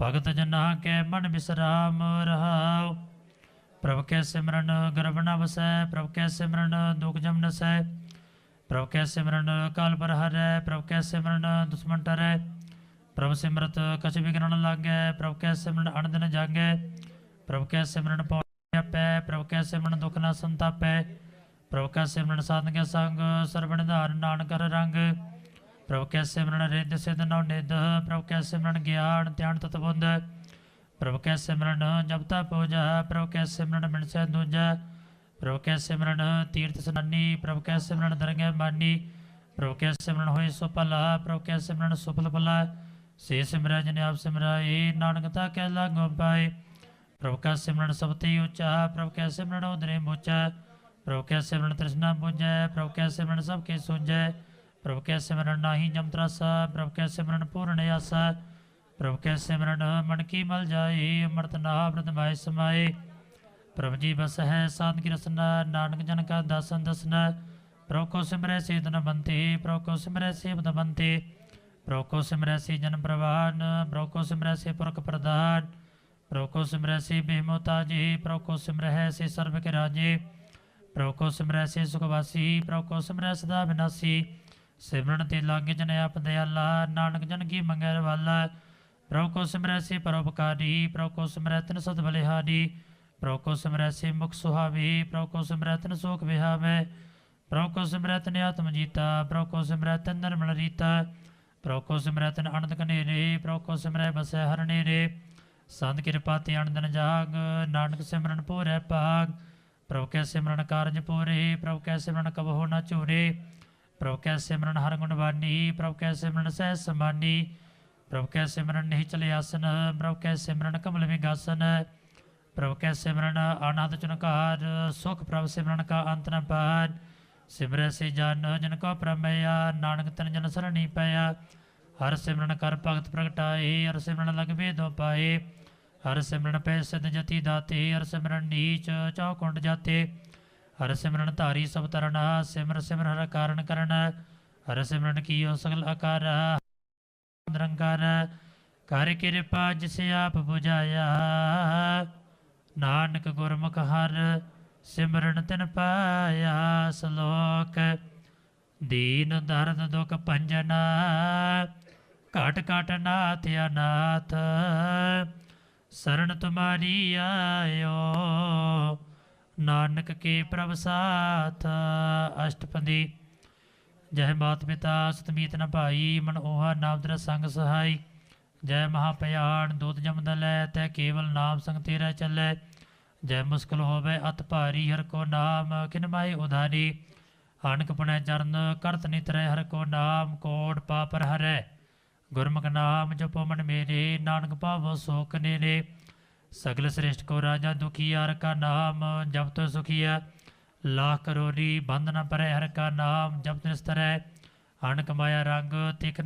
ਭਗਤ ਜਨਾ ਕੈ ਮਨ ਬਿਸਰਾਮ ਰਹਾਉ। ਪ੍ਰਭ ਕੈ ਸਿਮਰਨ ਗਰਭ ਨ ਵਸੈ, ਪ੍ਰਭ ਕੈ ਸਿਮਰਨ ਦੁਖ ਜਮ ਨਸੈ। ਪ੍ਰਭ ਕੈ ਸਿਮਰਨ ਕਾਲ ਪਰ ਹਰੈ ਪ੍ਰਭ ਕੈ ਸਿਮਰਨ ਦੁਸ਼ਮਨ ਟਰੈ। ਪ੍ਰਭ ਸਿਮਰਤ ਕਛ ਵਿਗਨ ਨ ਲਾਗੈ, ਪ੍ਰਭ ਕੈ ਸਿਮਰਨ ਅਣਦਨ ਜਾਗੈ। ਪ੍ਰਭ ਕੈ ਸਿਮਰਨ ਪਉ ਪੈ ਪ੍ਰਭ ਕੈ ਸਿਮਰਨ ਦੁਖ ਨਾ ਸੰਤਾਪੈ। ਪ੍ਰਭ ਕੈ ਸਿਮਰਨ ਸਾਧਨ ਕੈ ਸੰਗ, ਸਰਵਣ ਧਾਰਨ ਨਾਨਕ ਰੰਗ। ਪ੍ਰਭ ਕੈ ਸਿਮਰਨ ਰਿੱਧ ਸਿਧ ਨਉ ਨਿਧ ਪ੍ਰਭ ਕੈ ਸਿਮਰਨ ਗਿਆਨ ਧਿਆਨ ਤਤ ਬੁੱਧ ਪ੍ਰਭ ਕੈ ਸਿਮਰਨ ਜਪਤਾ ਪੂਜਾ ਪ੍ਰਭ ਕੈ ਸਿਮਰਨ ਮਿਣਸੈ ਦੂਜਾ ਪ੍ਰਭ ਕੈ ਸਿਮਰਨ ਤੀਰਥ ਸਨਾਨੀ ਪ੍ਰਭ ਕੈ ਸਿਮਰਨ ਦਰਗਹਿ ਮਾਨੀ ਪ੍ਰਭ ਕੈ ਸਿਮਰਨ ਹੋਏ ਸੋ ਭਲਾ ਪ੍ਰਭ ਕੈ ਸਿਮਰਨ ਸੁਫਲ ਭਲਾ ਸੇ ਸਿਮਰੈ ਜਨ ਆਪ ਸਿਮਰਾਏ ਨਾਨਕ ਤਾ ਕੈ ਲਾਗੋ ਪਾਏ ਪ੍ਰਭ ਕੈ ਸਿਮਰਨ ਸਭ ਤੇ ਉੱਚਾ ਪ੍ਰਭ ਕੈ ਸਿਮਰਨ ਉਦਰੇ ਮੋਚਾ ਪ੍ਰਭ ਕੈ ਸਿਮਰਨ ਤ੍ਰਿਸ਼ਨਾ ਬੁਝੈ ਪ੍ਰਭ ਕੈ ਸਿਮਰਨ ਸਭ ਕੇ ਸੁਝੈ ਪ੍ਰਭ ਕੈ ਸਿਮਰਨ ਨਾਹੀ ਜਮ ਤਰਾਸਾ, ਪ੍ਰਭ ਕੈ ਸਿਮਰਨ ਪੂਰਨ ਆਸਾ ਪ੍ਰਭ ਕੈ ਸਿਮਰਨ ਮਨ ਕੀ ਮਲ ਜਾਏ, ਅੰਮ੍ਰਿਤ ਨਾਮ ਬ੍ਰਤਮਾਇ ਸਮਾਏ। ਪ੍ਰਭ ਜੀ ਬਸ ਹੈ ਸਾਧ ਕੀ ਰਸਨਾ, ਨਾਨਕ ਜਨ ਕਾ ਦਾਸਨ ਦਸਨਾ, ਪ੍ਰਭ ਕੋ ਸਿਮਰੈ ਸੇ ਤਨ ਬੰਤੇ, ਪ੍ਰਭ ਕੋ ਸਿਮਰੈ ਸੇ ਬਦ ਬੰਤੇ। ਪ੍ਰਭ ਕੋ ਸਿਮਰੈ ਸੇ ਜਨ ਪ੍ਰਵਾਨ, ਪ੍ਰਭ ਕੋ ਸਿਮਰੈ ਸੇ ਪੁਰਖ ਪ੍ਰਧਾਨ, ਪ੍ਰਭ ਕੋ ਸਿਮਰੈ ਸੇ ਬੇਮੋਤਾ ਜੀ ਪ੍ਰਭ ਕੋ ਸਿਮਰੈ ਸੇ ਸਰਬ ਕੇ ਰਾਜੇ। ਪ੍ਰਭ ਕੋ ਸਿਮਰੈ ਸੇ ਸੁਖਵਾਸੀ, ਪ੍ਰਭ ਕੋ ਸਿਮਰੈ ਸਦਾ ਵਿਨਾਸੀ। ਸਿਮਰਨ ਤੇ ਲਾਗੇ ਜਨ ਆਪ ਦਇਆਲਾ ਨਾਨਕ ਜਨ ਕੀ ਮੰਗੈ ਵਾਲਾ। ਪ੍ਰਭ ਕੋ ਸਿਮਰੈ ਸੇ ਪਰਉਪਕਾਰੀ, ਪ੍ਰਭ ਕੋ ਸਿਮਰੈ ਤਿਨ ਸਦ ਬਲਿਹਾਰੀ। ਪ੍ਰਭ ਕੋ ਸਿਮਰੈ ਸੇ ਮੁਖ ਸੁਹਾਵੇ, ਪ੍ਰਭ ਕੋ ਸਿਮਰੈ ਤਿਨ ਸੋਖ ਵਿਹਾਵੇ। ਪ੍ਰਭ ਕੋ ਸਿਮਰੈ ਤਿਨ ਆਤਮ ਜੀਤਾ, ਪ੍ਰਭ ਕੋ ਸਿਮਰੈ ਤਿਨ ਨਿਰਮਲ ਰੀਤਾ। ਪ੍ਰਭ ਕੋ ਸਿਮਰੈ ਤਿਨ ਅਨੰਦ ਕਨੇਰੇ ਪ੍ਰਭ ਕੋ ਸਿਮਰੈ ਬਸੈ ਹਰ ਨੇਰੇ। ਸੰਤ ਕਿਰਪਾ ਤੇ ਅਨੰਦਨ ਜਾਗ, ਨਾਨਕ ਸਿਮਰਨ ਪੂਰੈ ਭਾਗ। ਪ੍ਰਭ ਕੈ ਸਿਮਰਨ ਕਾਰਜ ਪੂਰੇ, ਪ੍ਰਭ ਕੈ ਸਿਮਰਨ ਕਬਹੁ ਨਾ ਚੂਰੇ। ਪ੍ਰਭ ਕੈ ਸਿਮਰਨ ਹਰ ਗੁਣ ਵਾਨੀ ਪ੍ਰਭ ਕੈ ਸਿਮਰਨ ਸਹਿ ਸਮਾਨੀ ਪ੍ਰਭ ਕੈ ਸਿਮਰਨ ਨਹੀਂ ਚਲੇ ਆਸਨ, ਪ੍ਰਭ ਕੈ ਸਿਮਰਨ ਕਮਲ ਵਿਗਾਸਨ, ਪ੍ਰਭ ਕੈ ਸਿਮਰਨ ਆਨੰਦ ਚਨਕਾਰ ਸੁਖ ਪ੍ਰਭ ਸਿਮਰਨ ਕਾ ਅੰਤ ਨ ਪਾਰ ਸਿਮਰੈ ਸੇ ਜਨ ਜਨ ਕੋ ਪ੍ਰਮੇਯਾ, ਨਾਨਕ ਤਨ ਜਨ ਸਰਣੀ ਪਿਆ ਹਰ ਸਿਮਰਨ ਕਰ ਭਗਤ ਪ੍ਰਗਟਾਏ, ਹਰ ਸਿਮਰਨ ਲਗ ਦੋ ਪਾਏ, ਹਰ ਸਿਮਰਨ ਪੈ ਸਿਧ ਜਤੀ ਦਾਤੇ, ਹਰ ਸਿਮਰਨ ਨੀਚ ਚੌਕੁੰਡ ਜਾਤੇ ਹਰ ਸਿਮਰਨ ਧਾਰੀ ਸਭ ਤਰਨਾ, ਸਿਮਰ ਸਿਮਰ ਹਰ ਕਾਰਨ ਕਰਨ, ਹਰ ਸਿਮਰਨ ਕੀਓ ਸਗਲ ਆਕਾਰ, ਨਿਰੰਕਾਰ, ਕਰ ਕਿਰਪਾ ਜਿਸ ਆਪ 부ਝਾਇਆ। ਨਾਨਕ ਗੁਰਮੁਖ ਹਰ ਸਿਮਰਨ ਤਿਨ ਪਾਇਆ ਸ਼ਲੋਕ, ਦੀਨ ਦਰਦ ਦੁਖ ਭੰਜਨਾ, ਘਟ ਘਟ ਨਾਥ ਅਨਾਥ ਸਰਣ ਤੁਮਾਰੀ ਆਇਓ। ਨਾਨਕ ਕੇ ਪ੍ਰਭ ਸਾਥ, ਅਸ਼ਟਪਦੀ। ਜੈ ਮਾਤ ਪਿਤਾ ਸਤਮੀਤ ਨ ਭਾਈ, ਮਨ ਓਹਾ ਨਾਮ ਸੰਗ ਸਹਾਈ। ਜੈ ਮਹਾ ਭਿਆਨ ਦੂਤ ਜਮਦ ਲੈ, ਤੈ ਕੇਵਲ ਨਾਮ ਸੰਗ ਤੇਰਾ ਚੱਲੈ। ਜੈ ਮੁਸਕਲ ਹੋਵੇ, ਅਤ ਭਾਰੀ, ਹਰ ਕੋ ਨਾਮ ਕਿਨ ਮਾਈ ਉਧਾਰੀ। ਹਾਨਕ ਪਣੈ ਚਰਨ, ਕਰਤ ਨਿਤਰੈ, ਹਰ ਕੋ ਨਾਮ ਕੋਟ ਪਾਪਰ ਹਰੈ। ਗੁਰਮੁਖ ਨਾਮ ਜਪੋ ਮਨ ਮੇਰੇ, ਨਾਨਕ ਭਾਵ ਸੋਕ ਨੇਰੇ। ਸਗਲ ਸ੍ਰੇਸ਼ਟ ਕੋ ਰਾਜਾ ਦੁਖੀਆ ਹਰ ਕਾ ਨਾਮ ਜਪ ਤੋ ਸੁਖੀਆ ਲਾਖ ਕਰੋੜੀ ਬੰਦ ਨ ਪਰੈ ਹਰ ਕਾ ਨਾਮ ਜਪ ਨਿਸਤਰੈ ਅਣਕ ਮਾਇਆ ਰੰਗ ਤਿਖ